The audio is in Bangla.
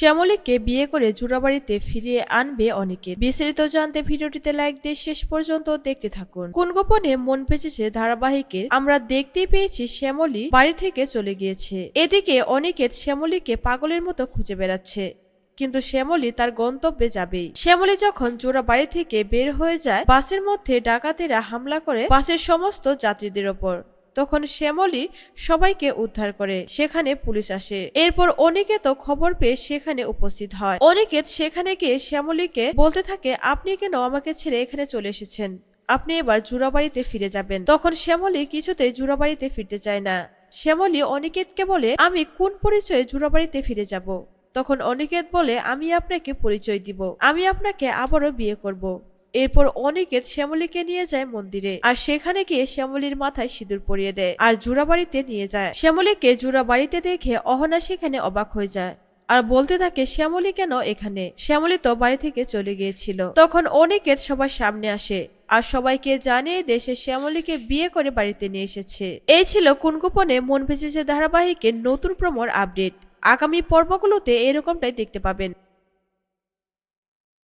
শ্যামলীকে বিয়ে করে জোড়াবাড়িতে ফিরিয়ে আনবে অনেকে। বিস্তারিত জানতে ভিডিওটিতে লাইক দিয়ে শেষ পর্যন্ত দেখতে থাকুন। কোন গোপনে মন পেঁচেছে ধারাবাহিকের, আমরা দেখতেই পেয়েছি শ্যামলী বাড়ি থেকে চলে গিয়েছে। এদিকে অনিকেত শ্যামলীকে পাগলের মতো খুঁজে বেড়াচ্ছে, কিন্তু শ্যামলী তার গন্তব্যে যাবেই। শ্যামলী যখন জোড়া বাড়ি থেকে বের হয়ে যায়, বাসের মধ্যে ডাকাতেরা হামলা করে বাসের সমস্ত যাত্রীদের ওপর। তখন শ্যামলী সবাইকে উদ্ধার করে সেখানে পুলিশ আসে। এরপর অনিকেত খবর পেয়ে সেখানে উপস্থিত হয়। অনিকেত সেখানে গিয়ে শ্যামলীকে বলতে থাকে, আপনি কেন আমাকে ছেড়ে এখানে চলে এসেছেন? আপনি এবার জুরাবাড়িতে ফিরে যাবেন। তখন শ্যামলী কিছুতেই জুরাবাড়িতে ফিরতে চায় না। শ্যামলী অনিকেতকে বলে, আমি কোন পরিচয়ে জুরাবাড়িতে ফিরে যাব? তখন অনিকেত বলে, আমি আপনাকে পরিচয় দিব। আমি আপনাকে আবারও বিয়ে করব। এরপর অনিকেত শ্যামলীকে নিয়ে যায় মন্দিরে, আর সেখানে গিয়ে শ্যামলীর মাথায় সিঁদুর পরিয়ে দেয় আর জুরাবাড়িতে নিয়ে যায়। শ্যামলীকে জুরাবাড়িতে দেখে অহনা সেখানে অবাক হয়ে যায় আর বলতে থাকে, শ্যামলী কেন এখানে? শ্যামলী তো বাড়ি থেকে চলে গিয়েছিল। তখন অনিকেত সবার সামনে আসে আর সবাইকে জানিয়ে দেশে শ্যামলীকে বিয়ে করে বাড়িতে নিয়ে এসেছে। এই ছিল কোন গোপনে মন ভেজেছে ধারাবাহিকের নতুন প্রমোর আপডেট। আগামী পর্বগুলোতে এরকমটাই দেখতে পাবেন।